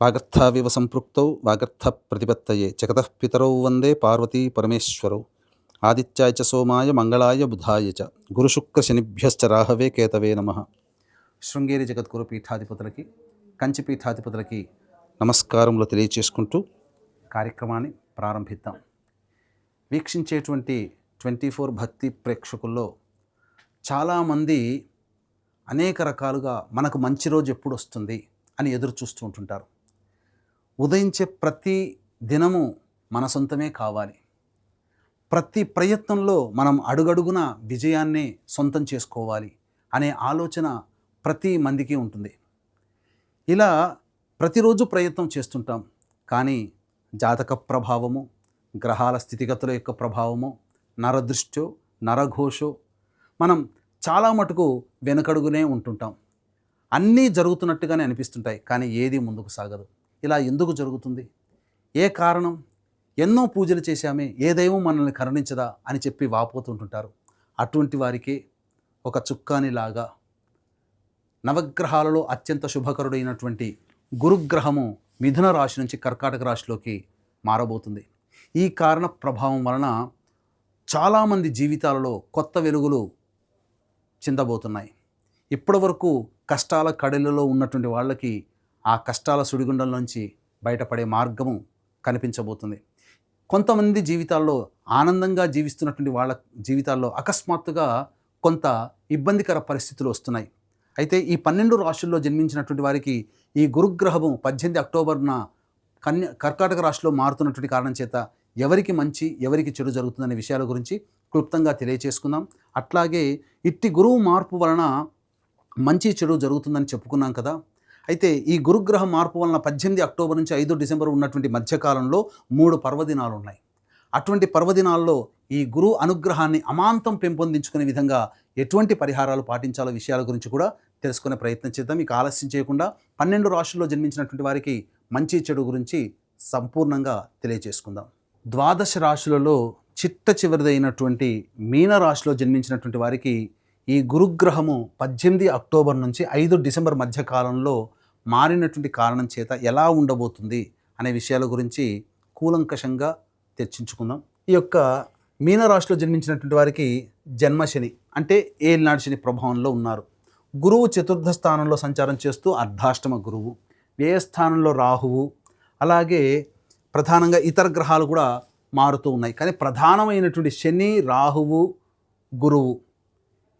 వాగర్థావివ సంపృక్తౌ వాగర్థ ప్రతిపత్తయే జగతః పితరౌ వందే పార్వతీ పరమేశ్వరౌ. ఆదిత్యాయ చ సోమాయ మంగళాయ బుధాయ చ. గురుశుక్రశనిభ్యశ్చ రాహవే కేతవే నమ. శృంగేరి జగద్గురు పీఠాధిపతులకి కంచి పీఠాధిపతులకి నమస్కారములు తెలియచేసుకుంటూ కార్యక్రమాన్ని ప్రారంభిద్దాం. వీక్షించేటువంటి ట్వంటీ ఫోర్ భక్తి ప్రేక్షకుల్లో చాలామంది అనేక రకాలుగా మనకు మంచి రోజు ఎప్పుడు వస్తుంది అని ఎదురు చూస్తూ ఉంటుంటారు. ఉదయించే ప్రతి దినము మన సొంతమే కావాలి. ప్రతి ప్రయత్నంలో మనం అడుగడుగున విజయాన్ని సొంతం చేసుకోవాలి అనే ఆలోచన ప్రతి మందికి ఉంటుంది. ఇలా ప్రతిరోజు ప్రయత్నం చేస్తుంటాం. కానీ జాతక ప్రభావము గ్రహాల స్థితిగతుల యొక్క ప్రభావము నరదృష్టో నరఘోషో మనం చాలా మటుకు వెనకడుగునే ఉంటుంటాం. అన్నీ జరుగుతున్నట్టుగానే అనిపిస్తుంటాయి. కానీ ఏది ముందుకు సాగదు. ఇలా ఎందుకు జరుగుతుంది? ఏ కారణం? ఎన్నో పూజలు చేశామే ఏ దైవం మనల్ని కరుణించదా అని చెప్పి వాపోతుంటుంటారు. అటువంటి వారికి ఒక చుక్కానిలాగా నవగ్రహాలలో అత్యంత శుభకరుడైనటువంటి గురుగ్రహము మిథున రాశి నుంచి కర్కాటక రాశిలోకి మారబోతుంది. ఈ కారణ ప్రభావం వలన చాలామంది జీవితాలలో కొత్త వెలుగులు చిందబోతున్నాయి. ఇప్పటివరకు కష్టాల కడలిలో ఉన్నటువంటి వాళ్ళకి ఆ కష్టాల సుడిగుండంలోంచి బయటపడే మార్గము కనిపించబోతుంది. కొంతమంది జీవితాల్లో ఆనందంగా జీవిస్తున్నటువంటి వాళ్ళ జీవితాల్లో అకస్మాత్తుగా కొంత ఇబ్బందికర పరిస్థితులు వస్తున్నాయి. అయితే ఈ పన్నెండు రాశుల్లో జన్మించినటువంటి వారికి ఈ గురుగ్రహము పద్దెనిమిది అక్టోబర్న కన్య కర్కాటక రాశిలో మారుతున్నటువంటి కారణం చేత ఎవరికి మంచి ఎవరికి చెడు జరుగుతుందనే విషయాల గురించి క్లుప్తంగా తెలియచేసుకుందాం. అట్లాగే ఇట్టి గురువు మార్పు వలన మంచి చెడు జరుగుతుందని చెప్పుకున్నాం కదా అయితే ఈ గురుగ్రహ మార్పు వలన పద్దెనిమిది అక్టోబర్ నుంచి ఐదు డిసెంబర్ ఉన్నటువంటి మధ్యకాలంలో మూడు పర్వదినాలు ఉన్నాయి అటువంటి పర్వదినాల్లో ఈ గురు అనుగ్రహాన్ని అమాంతం పెంపొందించుకునే విధంగా ఎటువంటి పరిహారాలు పాటించాలో విషయాల గురించి కూడా తెలుసుకునే ప్రయత్నం చేద్దాం. మీకు ఆలస్యం చేయకుండా పన్నెండు రాష్ట్రాల్లో జన్మించినటువంటి వారికి మంచి చెడు గురించి సంపూర్ణంగా తెలియజేసుకుందాం ద్వాదశ రాశులలో చిట్ట చివరిదైనటువంటి మీన రాశిలో జన్మించినటువంటి వారికి ఈ గురుగ్రహము పద్దెనిమిది అక్టోబర్ నుంచి ఐదు డిసెంబర్ మధ్యకాలంలో మారినటువంటి కారణం చేత ఎలా ఉండబోతుంది అనే విషయాల గురించి కూలంకషంగా చర్చించుకుందాం. ఈ యొక్క మీనరాశిలో జన్మించినటువంటి వారికి జన్మశని అంటే ఏలినాడు శని ప్రభావంలో ఉన్నారు. గురువు చతుర్థ స్థానంలో సంచారం చేస్తూ అర్ధాష్టమ గురువు వ్యయస్థానంలో రాహువు అలాగే ప్రధానంగా ఇతర గ్రహాలు కూడా మారుతూ ఉన్నాయి. కానీ ప్రధానమైనటువంటి శని రాహువు గురువు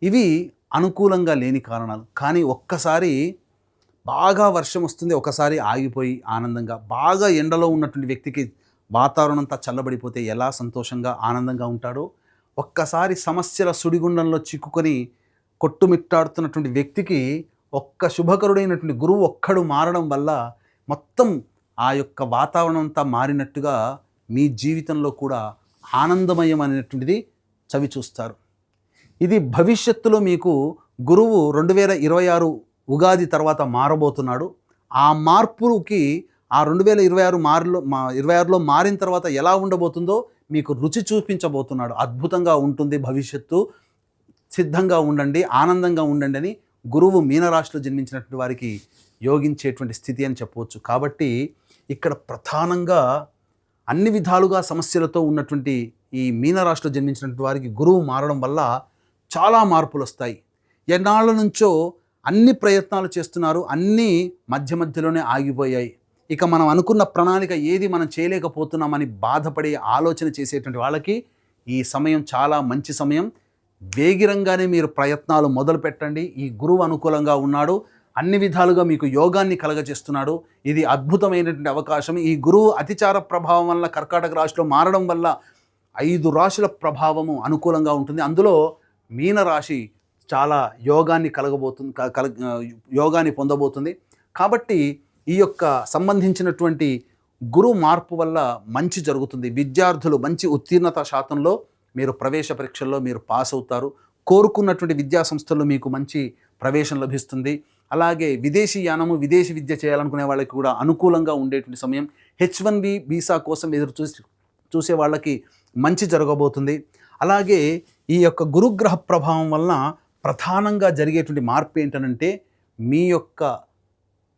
ఇవి అనుకూలంగా లేని కారణాలు. కానీ ఒక్కసారి బాగా వర్షం వస్తుంది ఒకసారి ఆగిపోయి ఆనందంగా. బాగా ఎండలో ఉన్నటువంటి వ్యక్తికి వాతావరణం అంతా చల్లబడిపోతే ఎలా సంతోషంగా ఆనందంగా ఉంటాడో ఒక్కసారి సమస్యల సుడిగుండంలో చిక్కుకొని కొట్టుమిట్టాడుతున్నటువంటి వ్యక్తికి ఒక్క శుభకరుడైనటువంటి గురువు ఒక్కడు మారడం వల్ల మొత్తం ఆ యొక్క వాతావరణం అంతా మారినట్టుగా మీ జీవితంలో కూడా ఆనందమయం అనేటువంటిది చవి చూస్తారు ఇది భవిష్యత్తులో మీకు గురువు రెండు వేల ఇరవై ఆరు ఉగాది తర్వాత మారబోతున్నాడు. ఆ మార్పుకి ఆ రెండు వేల ఇరవై ఆరు మారులో మా ఇరవై ఆరులో మారిన తర్వాత ఎలా ఉండబోతుందో మీకు రుచి చూపించబోతున్నాడు. అద్భుతంగా ఉంటుంది భవిష్యత్తు. సిద్ధంగా ఉండండి ఆనందంగా ఉండండి అని గురువు మీనరాశిలో జన్మించినటువంటి వారికి యోగించేటువంటి స్థితి అని చెప్పవచ్చు. కాబట్టి ఇక్కడ ప్రధానంగా అన్ని విధాలుగా సమస్యలతో ఉన్నటువంటి ఈ మీనరాశిలో జన్మించినటువంటి వారికి గురువు మారడం వల్ల చాలా మార్పులు వస్తాయి. ఎన్నాళ్ళ నుంచో అన్ని ప్రయత్నాలు చేస్తున్నారు అన్నీ మధ్య మధ్యలోనే ఆగిపోయాయి. ఇక మనం అనుకున్న ప్రణాళిక ఏది మనం చేయలేకపోతున్నామని బాధపడి ఆలోచన చేసేటువంటి వాళ్ళకి ఈ సమయం చాలా మంచి సమయం. వేగిరంగానే మీరు ప్రయత్నాలు మొదలు పెట్టండి. ఈ గురువు అనుకూలంగా ఉన్నాడు. అన్ని విధాలుగా మీకు యోగాన్ని కలగజేస్తున్నాడు. ఇది అద్భుతమైనటువంటి అవకాశం. ఈ గురువు అతిచార ప్రభావం వల్ల కర్కాటక రాశిలో మారడం వల్ల ఐదు రాశుల ప్రభావము అనుకూలంగా ఉంటుంది. అందులో మీన రాశి చాలా యోగాన్ని కలగబోతుంది కల యోగాన్ని పొందబోతుంది. కాబట్టి ఈ యొక్క సంబంధించినటువంటి గురు మార్పు వల్ల మంచి జరుగుతుంది. విద్యార్థులు మంచి ఉత్తీర్ణత శాతంలో మీరు ప్రవేశ పరీక్షల్లో మీరు పాస్ అవుతారు. కోరుకున్నటువంటి విద్యా సంస్థల్లో మీకు మంచి ప్రవేశం లభిస్తుంది. అలాగే విదేశీ యానము విదేశీ విద్య చేయాలనుకునే వాళ్ళకి కూడా అనుకూలంగా ఉండేటువంటి సమయం. హెచ్ వన్ బి వీసా కోసం ఎదురు చూసి చూసే వాళ్ళకి మంచి జరగబోతుంది. అలాగే ఈ యొక్క గురుగ్రహ ప్రభావం వలన ప్రధానంగా జరిగేటువంటి మార్పు ఏంటనంటే మీ యొక్క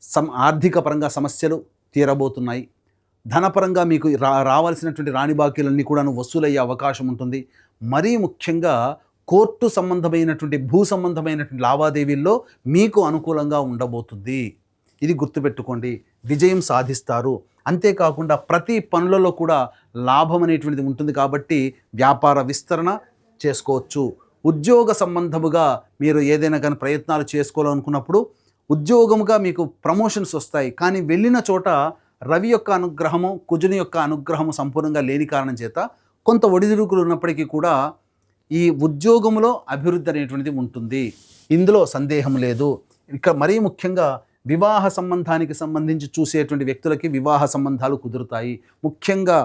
సమ ఆర్థిక పరంగా సమస్యలు తీరబోతున్నాయి. ధనపరంగా మీకు రా రావాల్సినటువంటి రాణి బాకీలన్నీ కూడా వసూలయ్యే అవకాశం ఉంటుంది. మరీ ముఖ్యంగా కోర్టు సంబంధమైనటువంటి భూ సంబంధమైనటువంటి లావాదేవీల్లో మీకు అనుకూలంగా ఉండబోతుంది. ఇది గుర్తుపెట్టుకోండి. విజయం సాధిస్తారు. అంతేకాకుండా ప్రతి పనులలో కూడా లాభం అనేటువంటిది ఉంటుంది కాబట్టి వ్యాపార విస్తరణ చేసుకోవచ్చు. ఉద్యోగ సంబంధముగా మీరు ఏదైనా కానీ ప్రయత్నాలు చేసుకోవాలనుకున్నప్పుడు ఉద్యోగముగా మీకు ప్రమోషన్స్ వస్తాయి. కానీ వెళ్ళిన చోట రవి యొక్క అనుగ్రహము కుజుని యొక్క అనుగ్రహము సంపూర్ణంగా లేని కారణం చేత కొంత ఒడిదుడుకులు ఉన్నప్పటికీ కూడా ఈ ఉద్యోగంలో అభివృద్ధి అనేటువంటిది ఉంటుంది. ఇందులో సందేహం లేదు. ఇక మరీ ముఖ్యంగా వివాహ సంబంధానికి సంబంధించి చూసేటువంటి వ్యక్తులకి వివాహ సంబంధాలు కుదురుతాయి. ముఖ్యంగా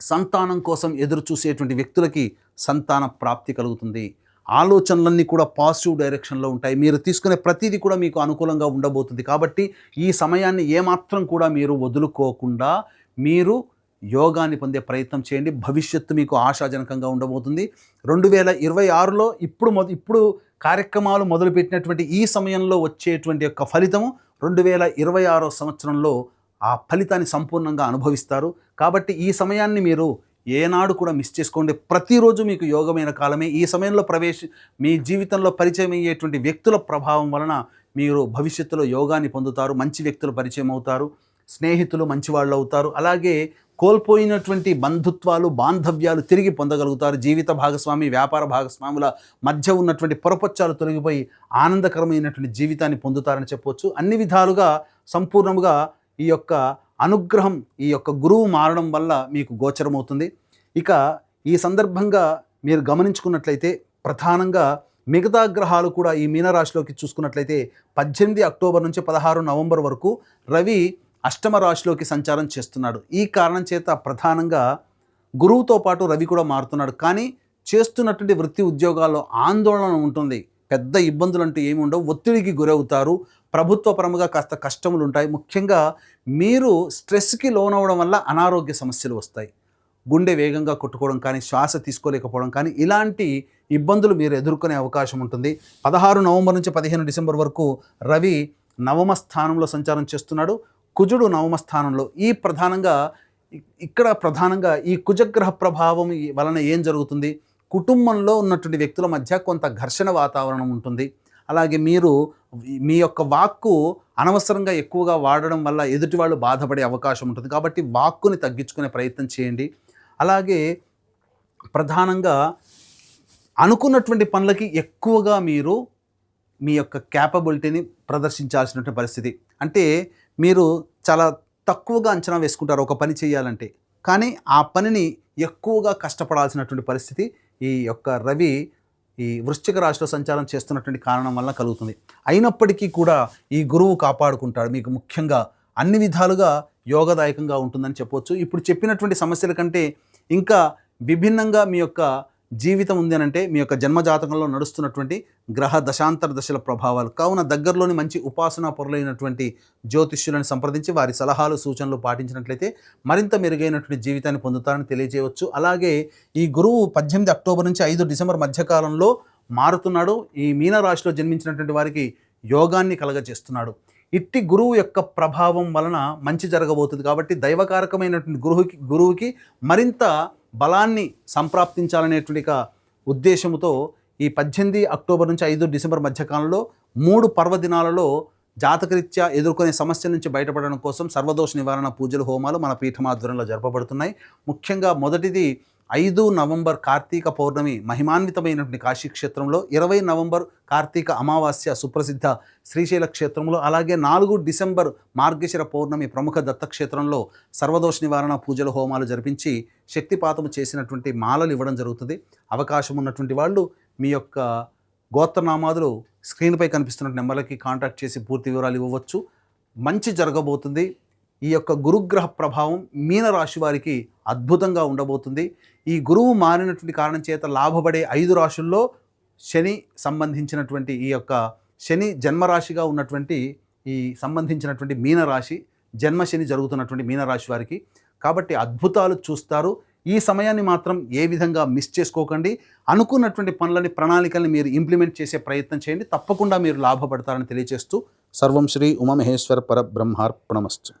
సంతానం కోసం ఎదురు చూసేటువంటి వ్యక్తులకి సంతాన ప్రాప్తి కలుగుతుంది. ఆలోచనలన్నీ కూడా పాజిటివ్ డైరెక్షన్లో ఉంటాయి. మీరు తీసుకునే ప్రతిదీ కూడా మీకు అనుకూలంగా ఉండబోతుంది. కాబట్టి ఈ సమయాన్ని ఏమాత్రం కూడా మీరు వదులుకోకుండా మీరు యోగాన్ని పొందే ప్రయత్నం చేయండి. భవిష్యత్తు మీకు ఆశాజనకంగా ఉండబోతుంది. రెండు వేల ఇరవై ఆరులో ఇప్పుడు మొద ఇప్పుడు కార్యక్రమాలు మొదలుపెట్టినటువంటి ఈ సమయంలో వచ్చేటువంటి యొక్క ఫలితము రెండు వేల ఇరవై ఆరో సంవత్సరంలో ఆ ఫలితాన్ని సంపూర్ణంగా అనుభవిస్తారు. కాబట్టి ఈ సమయాన్ని మీరు ఏనాడు కూడా మిస్ చేసుకోండి. ప్రతిరోజు మీకు యోగమైన కాలమే. ఈ సమయంలో ప్రవేశ మీ జీవితంలో పరిచయం అయ్యేటువంటి వ్యక్తుల ప్రభావం వలన మీరు భవిష్యత్తులో యోగాన్ని పొందుతారు. మంచి వ్యక్తులు పరిచయం అవుతారు. స్నేహితులు మంచివాళ్ళు అవుతారు. అలాగే కోల్పోయినటువంటి బంధుత్వాలు బాంధవ్యాలు తిరిగి పొందగలుగుతారు. జీవిత భాగస్వామి వ్యాపార భాగస్వాముల మధ్య ఉన్నటువంటి పొరపచ్చాలు తొలగిపోయి ఆనందకరమైనటువంటి జీవితాన్ని పొందుతారని చెప్పవచ్చు అన్ని విధాలుగా సంపూర్ణముగా ఈ యొక్క అనుగ్రహం ఈ యొక్క గురువు మారడం వల్ల మీకు గోచరమవుతుంది. ఇక ఈ సందర్భంగా మీరు గమనించుకున్నట్లయితే ప్రధానంగా మిగతా గ్రహాలు కూడా ఈ మీనరాశిలోకి చూసుకున్నట్లయితే పద్దెనిమిది అక్టోబర్ నుంచి పదహారు నవంబర్ వరకు రవి అష్టమ రాశిలోకి సంచారం చేస్తున్నాడు. ఈ కారణం చేత ప్రధానంగా గురువుతో పాటు రవి కూడా మారుతున్నాడు. కానీ చేస్తున్నటువంటి వృత్తి ఉద్యోగాల్లో ఆందోళన ఉంటుంది. పెద్ద ఇబ్బందులు అంటూ ఏమి ఉండవు. ఒత్తిడికి గురవుతారు. ప్రభుత్వ పరముగా కాస్త కష్టములు ఉంటాయి ముఖ్యంగా మీరు స్ట్రెస్కి లోనవడం వల్ల అనారోగ్య సమస్యలు వస్తాయి. గుండె వేగంగా కొట్టుకోవడం కానీ శ్వాస తీసుకోలేకపోవడం కానీ ఇలాంటి ఇబ్బందులు మీరు ఎదుర్కొనే అవకాశం ఉంటుంది. పదహారు నవంబర్ నుంచి పదిహేను డిసెంబర్ వరకు రవి నవమ స్థానంలో సంచారం చేస్తున్నాడు. కుజుడు నవమ స్థానంలో. ఈ ప్రధానంగా ఇక్కడ ప్రధానంగా ఈ కుజగ్రహ ప్రభావం వలన ఏం జరుగుతుంది? కుటుంబంలో ఉన్నటువంటి వ్యక్తుల మధ్య కొంత ఘర్షణ వాతావరణం ఉంటుంది. అలాగే మీరు మీ యొక్క వాక్కు అనవసరంగా ఎక్కువగా వాడడం వల్ల ఎదుటి వాళ్ళు బాధపడే అవకాశం ఉంటుంది. కాబట్టి వాక్కుని తగ్గించుకునే ప్రయత్నం చేయండి. అలాగే ప్రధానంగా అనుకున్నటువంటి పనులకి ఎక్కువగా మీరు మీ యొక్క క్యాపబిలిటీని ప్రదర్శించాల్సినటువంటి పరిస్థితి. అంటే మీరు చాలా తక్కువగా అంచనా వేసుకుంటారు ఒక పని చేయాలంటే. కానీ ఆ పనిని ఎక్కువగా కష్టపడాల్సినటువంటి పరిస్థితి ఈ యొక్క రవి ఈ వృశ్చిక రాశిలో సంచారం చేస్తున్నటువంటి కారణం వల్ల కలుగుతుంది. అయినప్పటికీ కూడా ఈ గురువు కాపాడుకుంటాడు. మీకు ముఖ్యంగా అన్ని విధాలుగా యోగదాయకంగా ఉంటుందని చెప్పవచ్చు ఇప్పుడు చెప్పినటువంటి సమస్యల కంటే ఇంకా విభిన్నంగా మీ యొక్క జీవితం ఉంది అని అంటే మీ యొక్క జన్మజాతకంలో నడుస్తున్నటువంటి గ్రహ దశాంతర దశల ప్రభావాలు. కావున దగ్గరలోని మంచి ఉపాసనా పొరలైనటువంటి జ్యోతిష్యులను సంప్రదించి వారి సలహాలు సూచనలు పాటించినట్లయితే మరింత మెరుగైనటువంటి జీవితాన్ని పొందుతారని తెలియజేయవచ్చు. అలాగే ఈ గురువు పద్దెనిమిది అక్టోబర్ నుంచి ఐదు డిసెంబర్ మధ్యకాలంలో మారుతున్నాడు. ఈ మీనరాశిలో జన్మించినటువంటి వారికి యోగాన్ని కలగజేస్తున్నాడు. ఇట్టి గురువు యొక్క ప్రభావం వలన మంచి జరగబోతుంది కాబట్టి దైవకారకమైనటువంటి గురువుకి గురువుకి మరింత బలాన్ని సంప్రాప్తించాలనేటువంటి ఉద్దేశంతో ఈ పద్దెనిమిది అక్టోబర్ నుంచి ఐదు డిసెంబర్ మధ్యకాలంలో మూడు పర్వదినాలలో జాతకరీత్యా ఎదుర్కొనే సమస్యల నుంచి బయటపడడం కోసం సర్వదోష నివారణ పూజలు హోమాలు మన పీఠమాధ్వర్యంలో జరపబడుతున్నాయి. ముఖ్యంగా మొదటిది ఐదు నవంబర్ కార్తీక పౌర్ణమి మహిమాన్వితమైనటువంటి కాశీ క్షేత్రంలో ఇరవై నవంబర్ కార్తీక అమావాస్య సుప్రసిద్ధ శ్రీశైల క్షేత్రంలో అలాగే నాలుగు డిసెంబర్ మార్గశిర పౌర్ణమి ప్రముఖ దత్తక్షేత్రంలో సర్వదోష నివారణ పూజలు హోమాలు జరిపించి శక్తిపాతము చేసినటువంటి మాలలు ఇవ్వడం జరుగుతుంది. అవకాశం ఉన్నటువంటి వాళ్ళు మీ యొక్క గోత్రనామాదులు స్క్రీన్పై కనిపిస్తున్న నెంబర్లకి కాంటాక్ట్ చేసి పూర్తి వివరాలు ఇవ్వవచ్చు. మంచి జరగబోతుంది. ఈ యొక్క గురుగ్రహ ప్రభావం మీన రాశి వారికి అద్భుతంగా ఉండబోతుంది. ఈ గురువు మారినటువంటి కారణం చేత లాభపడే ఐదు రాశుల్లో శని సంబంధించినటువంటి ఈ యొక్క శని జన్మరాశిగా ఉన్నటువంటి ఈ సంబంధించినటువంటి మీనరాశి జన్మశని జరుగుతున్నటువంటి మీనరాశి వారికి కాబట్టి అద్భుతాలు చూస్తారు. ఈ సమయాన్ని మాత్రం ఏ విధంగా మిస్ చేసుకోకండి. అనుకున్నటువంటి పనులని ప్రణాళికల్ని మీరు ఇంప్లిమెంట్ చేసే ప్రయత్నం చేయండి. తప్పకుండా మీరు లాభపడతారని తెలియజేస్తూ సర్వం శ్రీ ఉమామహేశ్వర పరబ్రహ్మార్పణమస్తు.